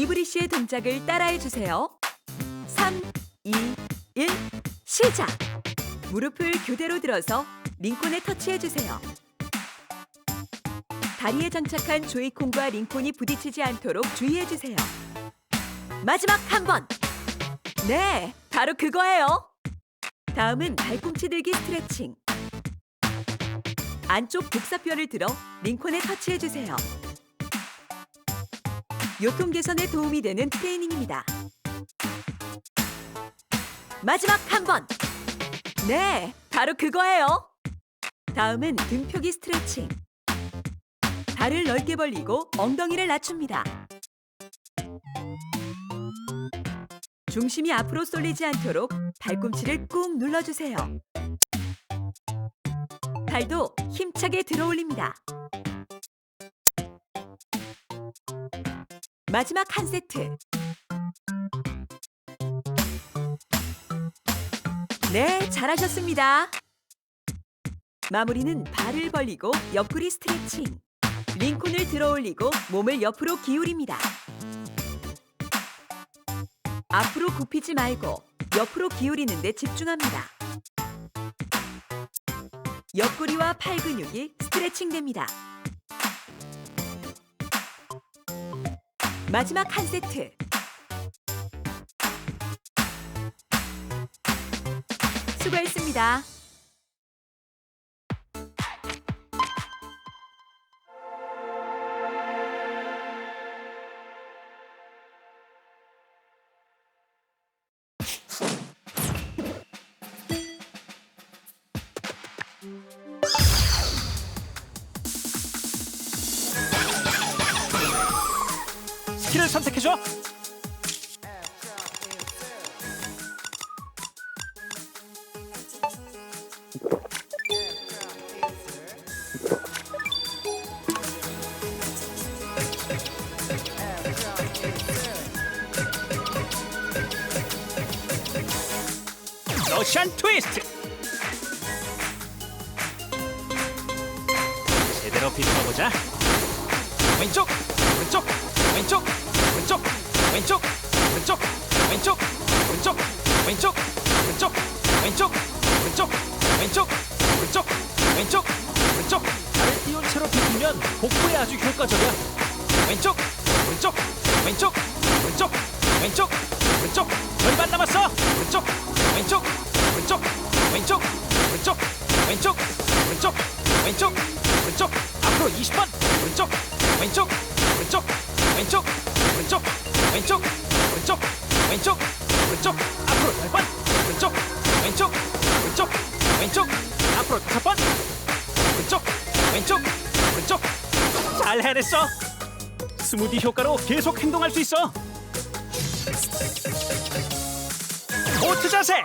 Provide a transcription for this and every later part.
니브리 씨의 동작을 따라해 주세요. 3, 2, 1, 시작! 무릎을 교대로 들어서 링콘에 터치해 주세요. 다리에 장착한 조이콘과 링콘이 부딪히지 않도록 주의해 주세요. 마지막 한 번! 네, 바로 그거예요. 다음은 발꿈치 들기 스트레칭. 안쪽 복사뼈를 들어 링콘에 터치해 주세요. 요통 개선에 도움이 되는 트레이닝입니다. 마지막 한 번. 네, 바로 그거예요. 다음은 등표기 스트레칭. 발을 넓게 벌리고 엉덩이를 낮춥니다. 중심이 앞으로 쏠리지 않도록 발꿈치를 꾹 눌러주세요. 발도 힘차게 들어 올립니다. 마지막 한 세트. 네, 잘하셨습니다. 마무리는 발을 벌리고 옆구리 스트레칭. 링콘을 들어 올리고 몸을 옆으로 기울입니다. 앞으로 굽히지 말고 옆으로 기울이는 데 집중합니다. 옆구리와 팔 근육이 스트레칭 됩니다. 마지막 한 세트. 수고했습니다. 선택해줘. 오른쪽, 왼쪽, 오른쪽, 왼쪽, 오른쪽. 앞으로 20번. 오른쪽, 왼쪽, 오른쪽, 왼쪽, 오른쪽, 왼쪽, 오른쪽, 왼쪽, 오른쪽. 앞으로 10번. 오른쪽, 왼쪽, 오른쪽, 왼쪽. 앞으로 5번. 오른쪽, 왼쪽, 오른쪽. 잘 해냈어. 스무디 효과로 계속 행동할 수 있어. 보트 자세.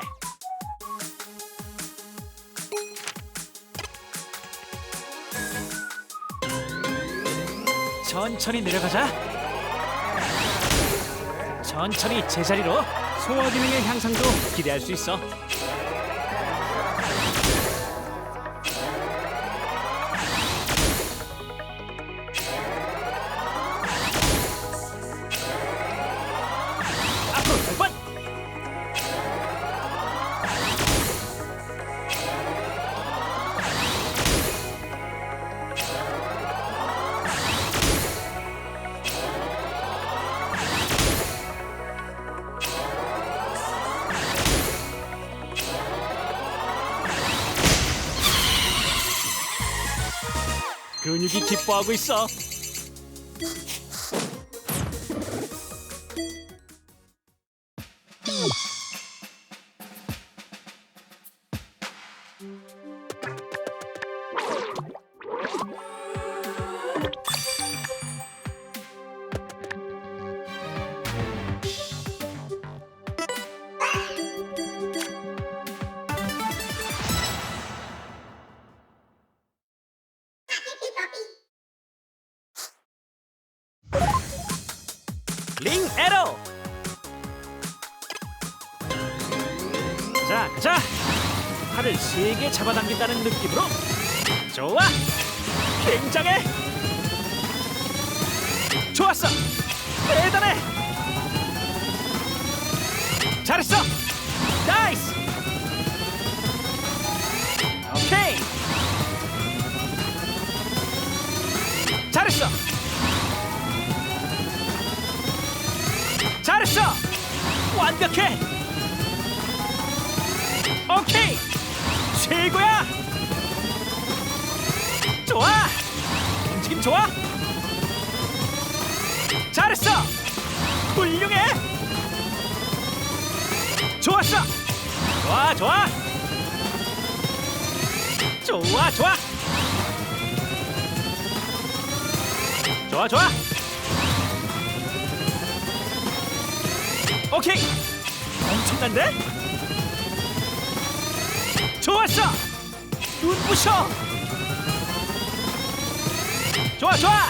천천히 내려가자. 천천히 제자리로 소화 기능의 향상도 기대할 수 있어. 근육이 튼튼하게 잡아당긴다는 느낌으로 좋아! 굉장해! 좋았어! 대단해! 잘했어! 나이스! 오케이! 잘했어! 잘했어! 완벽해! 좋아. 움직임 좋아. 잘했어. 훌륭해. 좋았어. 좋아, 좋아. 좋아, 좋아. 좋아, 좋아. 오케이. 엄청난데? 좋았어. 눈부셔. 좋아, 좋아.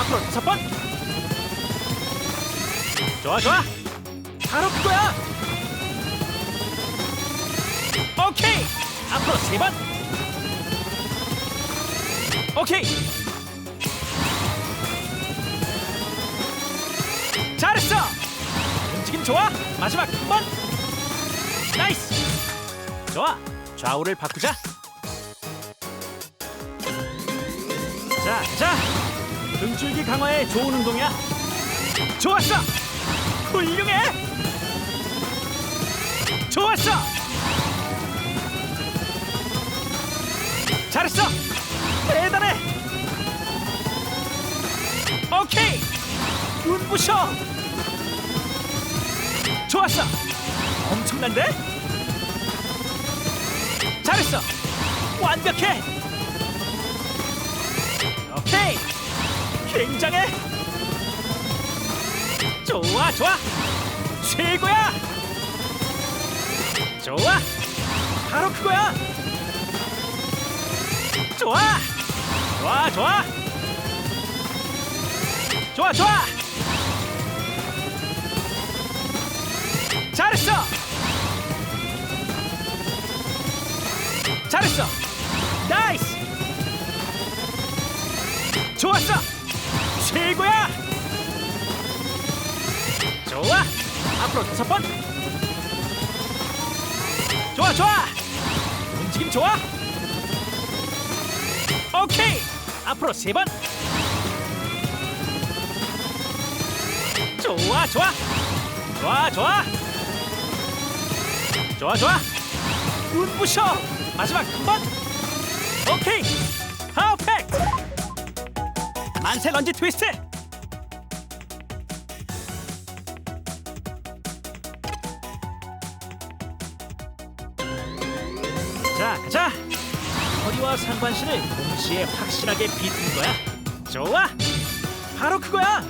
앞으로 다섯 번. 좋아, 좋아. 바로 그거야. 오케이. 앞으로 세 번. 오케이. 잘했어. 움직임 좋아. 마지막 한 번. 나이스. 좋아. 좌우를 바꾸자. 자, 자. 등줄기 강화에 좋은 운동이야. 좋았어. 훌륭해. 좋았어. 잘했어. 대단해. 오케이. 눈부셔. 좋았어. 엄청난데? 잘했어. 완벽해. 오케이. 굉장해. 좋아, 좋아. 최고야. 좋아. 바로 그거야. 좋아. 좋아, 좋아. 좋아, 좋아. 잘했어. 잘했어. 나이스. 좋았어. 최고야. 좋아. 앞으로 다섯 번. 좋아, 좋아. 움직임 좋아. 오케이. 앞으로 세 번. 좋아, 좋아. 좋아, 좋아. 좋아, 좋아. 눈부셔. 마지막 한 번. 오케이. 만세 런지 트위스트. 자, 가자. 허리와 상반신을 동시에 확실하게 비트는 거야. 좋아. 바로 그거야.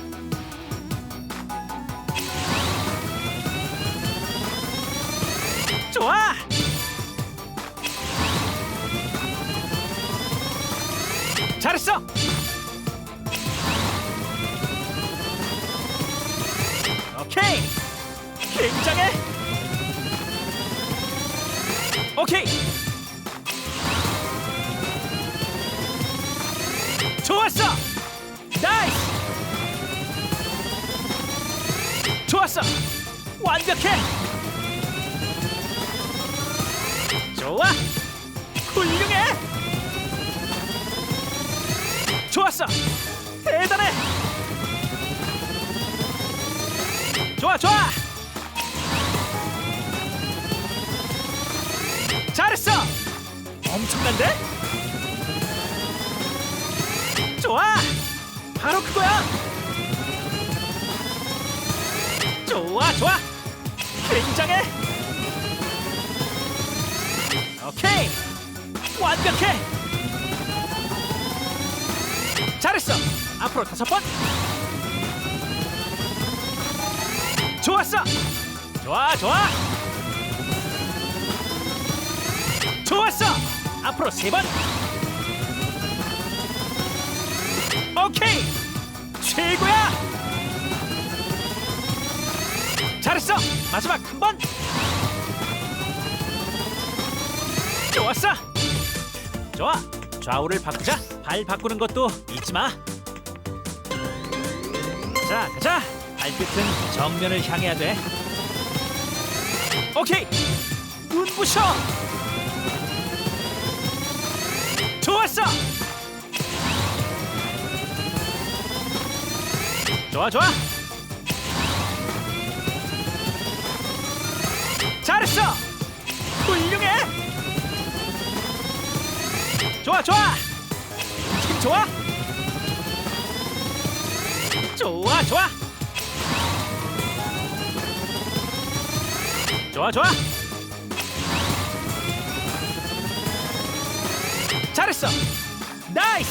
좋아. 잘했어. 굉장해. 오케이. 좋았어. 나이스. 좋았어. 완벽해. 좋아. 훌륭해. 좋았어. 대단해. 좋아, 좋아. 잘했어. 엄청난데? 좋아. 바로 그거야. 좋아, 좋아. 굉장해. 오케이. 완벽해. 잘했어. 앞으로 다섯 번. 좋았어. 좋아, 좋아. 좋았어. 앞으로 세 번. 오케이. 최고야. 잘했어. 마지막 한 번. 좋았어. 좋아. 좌우를 바꾸자. 발 바꾸는 것도 잊지 마. 자, 가자. 발끝은 정면을 향해야 돼. 오케이. 눈부셔. 좋았어. 좋아 좋아! 잘했어! 훌륭해! 좋아 좋아! 움직임 좋아? 좋아 좋아! 좋아 좋아 잘했어. 나이스.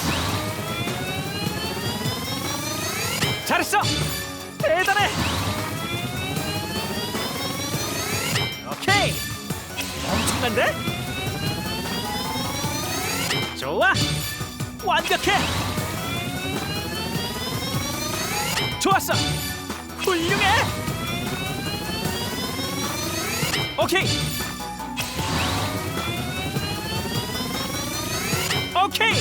잘했어. 대단해. 오케이. 엄청난데? 좋아. 완벽해. 좋았어. 훌륭해. 오케이 오케이.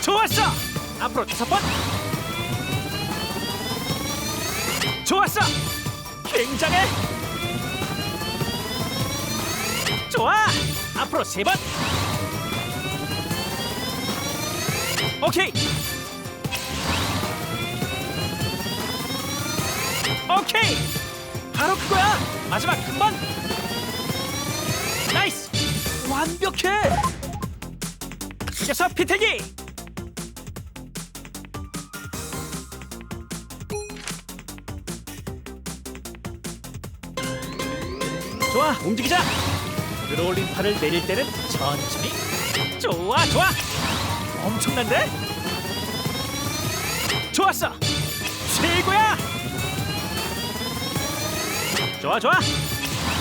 좋았어. 앞으로 다섯 번. 좋았어. 굉장해. 좋아. 앞으로 세 번. 오케이. 오케이. 바로 그거야. 마지막 한번 나이스! 완벽해! 녀석 피태기! 좋아 움직이자! 들어올린 팔을 내릴 때는 천천히. 좋아 좋아! 엄청난데? 좋았어! 최고야! 좋아 좋아!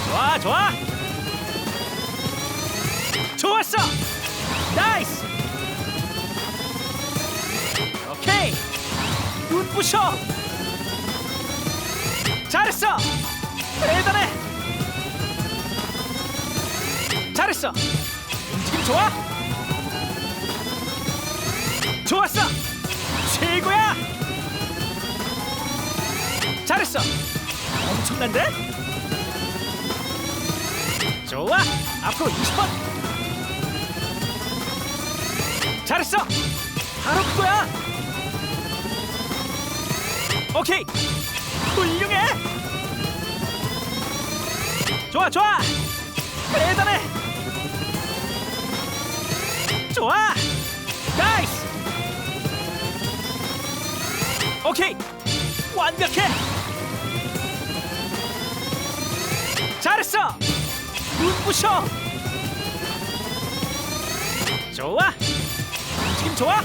좋아 좋아 나이스. 오케이. 눈 부셔. 잘했어. 대단해. 잘했어. 움직임 좋아. 좋았어. 최고야. 잘했어. 엄청난데? 좋아. 앞으로 20번 잘했어! 바로 그거야! 오케이! 훌륭해! 좋아 좋아! 대단해 좋아! 나이스! 오케이! 완벽해! 잘했어! 눈부셔! 좋아 움직임 좋아?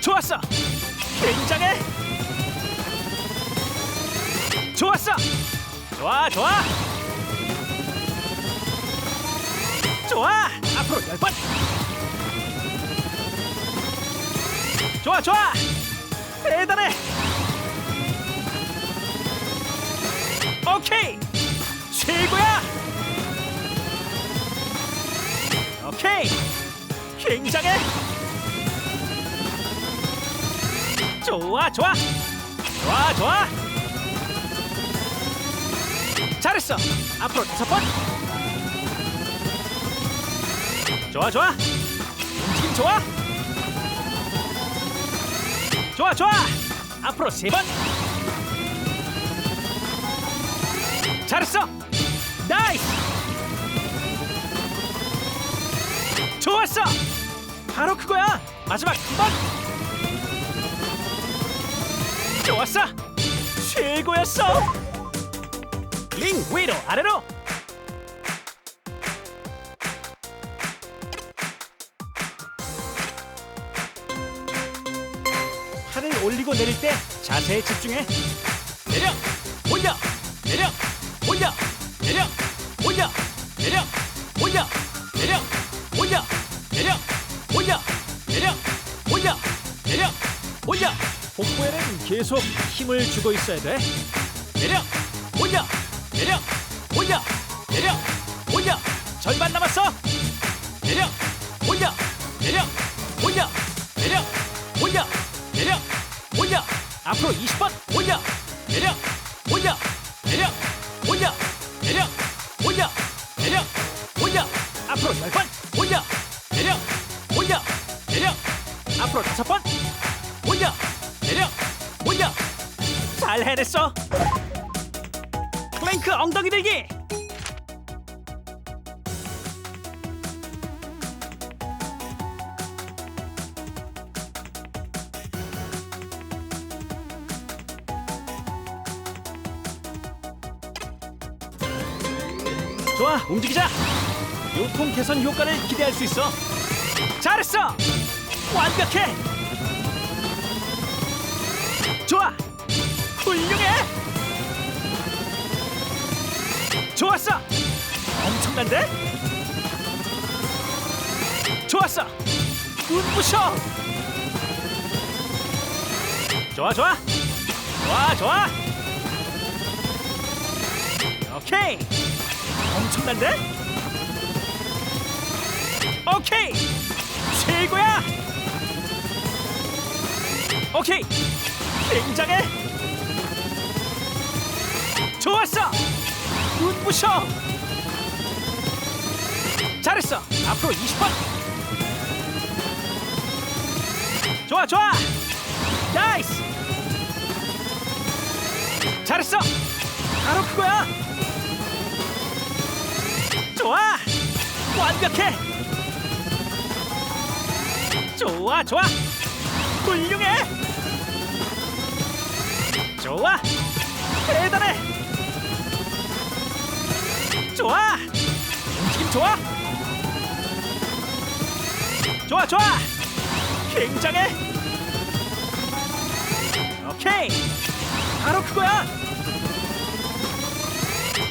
좋았어. 굉장해. 좋았어. 좋아 좋아. 좋아. 앞으로 열 번. 좋아 좋아. 대단해. 오케이. 최고야. 오케이 굉장해. 좋아 좋아. 좋아 좋아. 잘했어. 앞으로 다섯 번. 좋아 좋아. 움직임 좋아. 좋아 좋아. 앞으로 세 번. 잘했어. 나이스. 좋았어 바로 그거야! 마지막 한 번! 좋았어! 최고였어! 링 위로 아래로! 팔을 올리고 내릴 때 자세에 집중해 계속 힘을 주고 있어야 돼. 내려 올려 내려 올려 내려 올려. 절반 남았어 좋아 움직이자. 요통 개선 효과를 기대할 수 있어. 잘했어! 완벽해! 좋아! 훌륭해! 좋았어! 엄청난데? 좋았어! 눈부셔! 좋아 좋아! 좋아 좋아! 오케이 엄청난데? 오케이! 최고야! 오케이! 굉장해! 좋았어! 눈부셔! 잘했어! 앞으로 20번! 좋아 좋아! 나이스! 잘했어! 바로 그거야 좋아. 완벽해. 좋아 좋아. 훌륭해. 좋아. 대단해. 좋아. 움직임 좋아. 좋아 좋아. 굉장해. 오케이. 바로 그거야.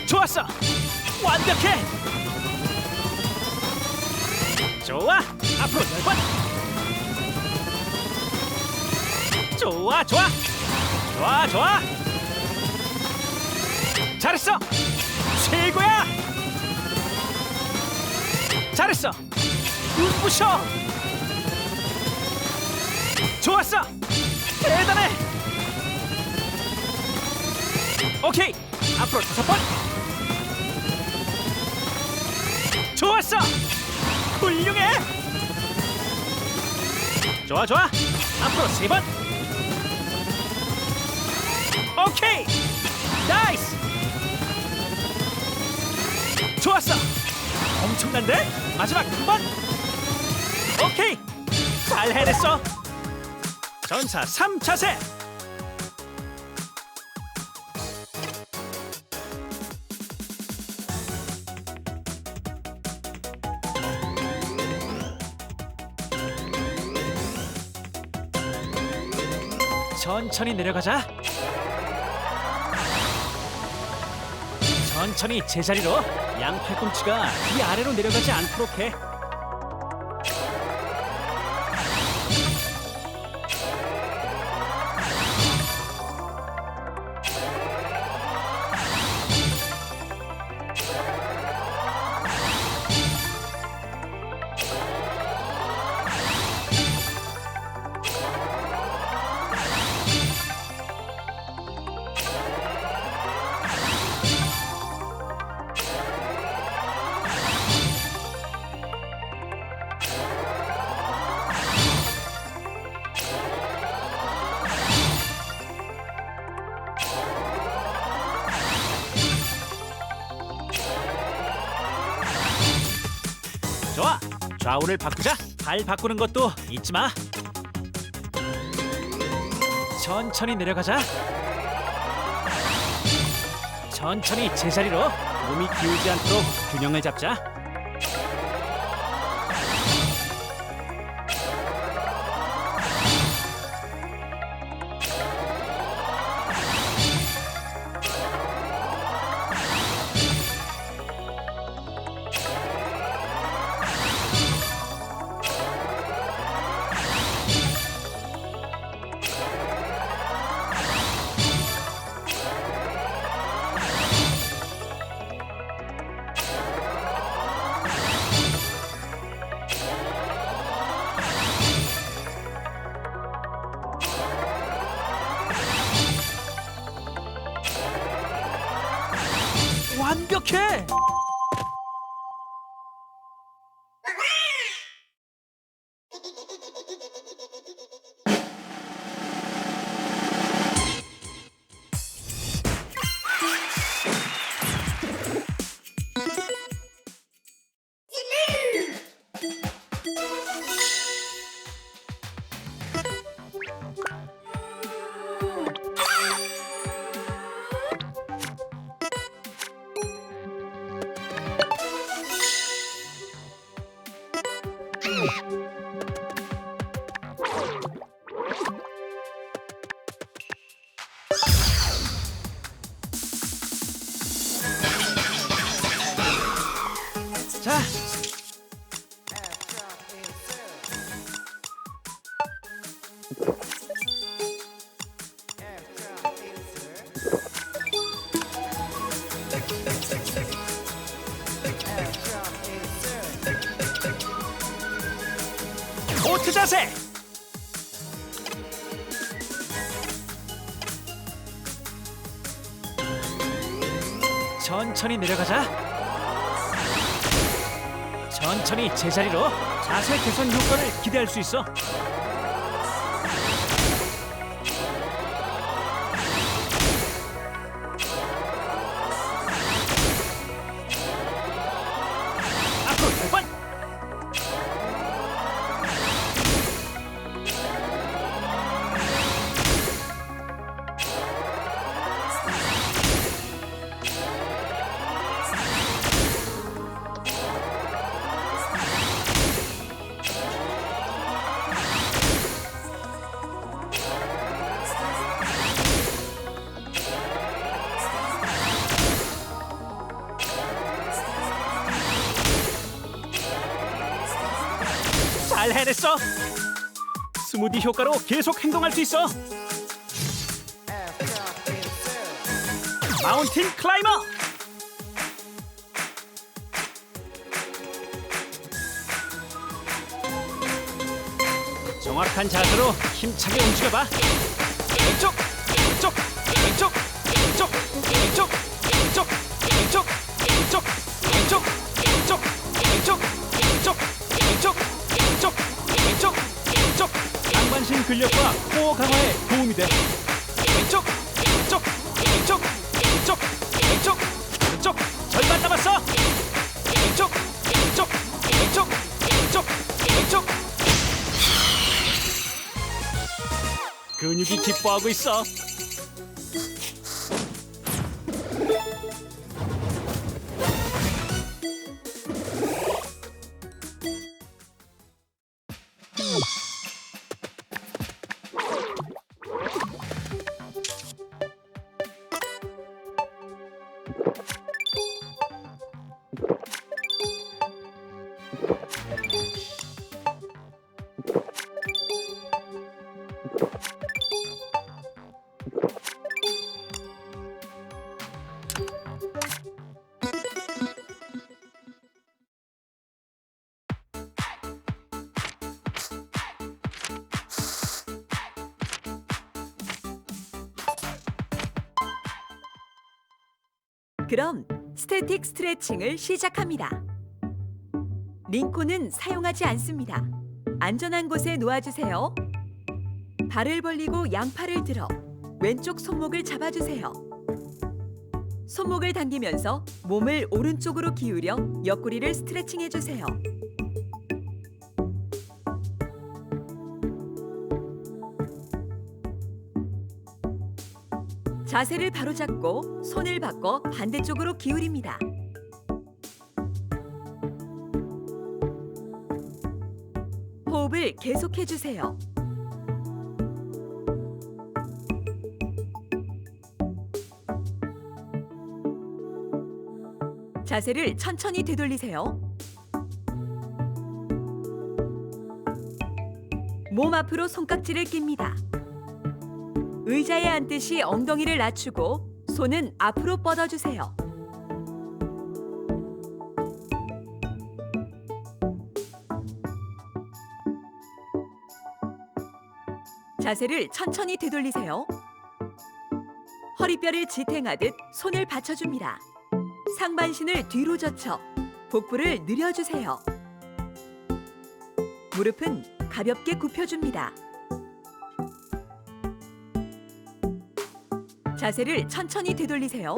좋았어. 완벽해 좋아. 앞으로 열번 좋아 좋아. 좋아 좋아. 잘했어. 최고야. 잘했어. 눈부셔. 좋았어. 대단해. 오케이. 앞으로 다섯 번. 좋았어 훌륭해. 좋아 좋아. 앞으로 세 번. 오케이. 나이스. 좋았어. 엄청난데? 마지막 한 번. 오케이. 잘 해냈어. 전사 3차세 천천히 내려가자 천천히 제자리로 양 팔꿈치가 이 아래로 내려가지 않도록 해. 좌우를 바꾸자. 발 바꾸는 것도 잊지 마. 천천히 내려가자. 천천히 제자리로 몸이 기울지 않도록 균형을 잡자. 천천히 내려가자. 천천히 제자리로 자세 개선 효과를 기대할 수 있어. 스무디 효과로 계속 행동할 수 있어. 마운틴 클라이머. 정확한 자세로 힘차게 움직여봐. 왼쪽, 근력과 코어 강화에 도움이 돼. 왼쪽, 왼쪽, 왼쪽, 왼쪽, 왼쪽, 왼쪽. 절반 남았어. 왼쪽, 왼쪽, 왼쪽, 왼쪽, 왼쪽. 근육이 기뻐하고 있어. 그럼 스태틱 스트레칭을 시작합니다. 링콘은 사용하지 않습니다. 안전한 곳에 놓아주세요. 발을 벌리고 양팔을 들어 왼쪽 손목을 잡아주세요. 손목을 당기면서 몸을 오른쪽으로 기울여 옆구리를 스트레칭해주세요. 자세를 바로잡고 손을 바꿔 반대쪽으로 기울입니다. 호흡을 계속해 주세요. 자세를 천천히 되돌리세요. 몸 앞으로 손깍지를 낍니다. 의자에 앉듯이 엉덩이를 낮추고 손은 앞으로 뻗어주세요. 자세를 천천히 되돌리세요. 허리뼈를 지탱하듯 손을 받쳐줍니다. 상반신을 뒤로 젖혀 복부를 늘려주세요. 무릎은 가볍게 굽혀줍니다. 자세를 천천히 되돌리세요.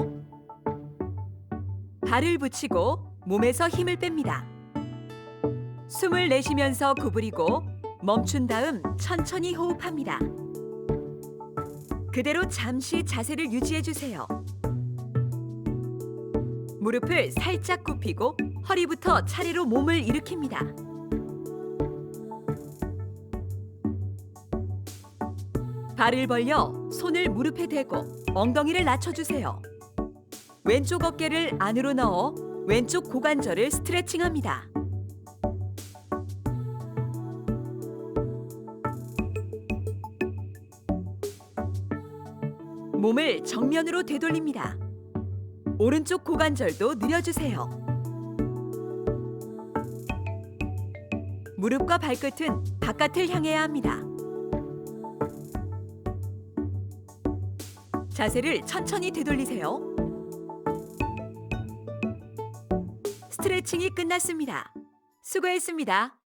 발을 붙이고 몸에서 힘을 뺍니다. 숨을 내쉬면서 구부리고 멈춘 다음 천천히 호흡합니다. 그대로 잠시 자세를 유지해 주세요. 무릎을 살짝 굽히고 허리부터 차례로 몸을 일으킵니다. 발을 벌려 손을 무릎에 대고 엉덩이를 낮춰주세요. 왼쪽 어깨를 안으로 넣어 왼쪽 고관절을 스트레칭합니다. 몸을 정면으로 되돌립니다. 오른쪽 고관절도 늘려주세요. 무릎과 발끝은 바깥을 향해야 합니다. 자세를 천천히 되돌리세요. 스트레칭이 끝났습니다. 수고했습니다.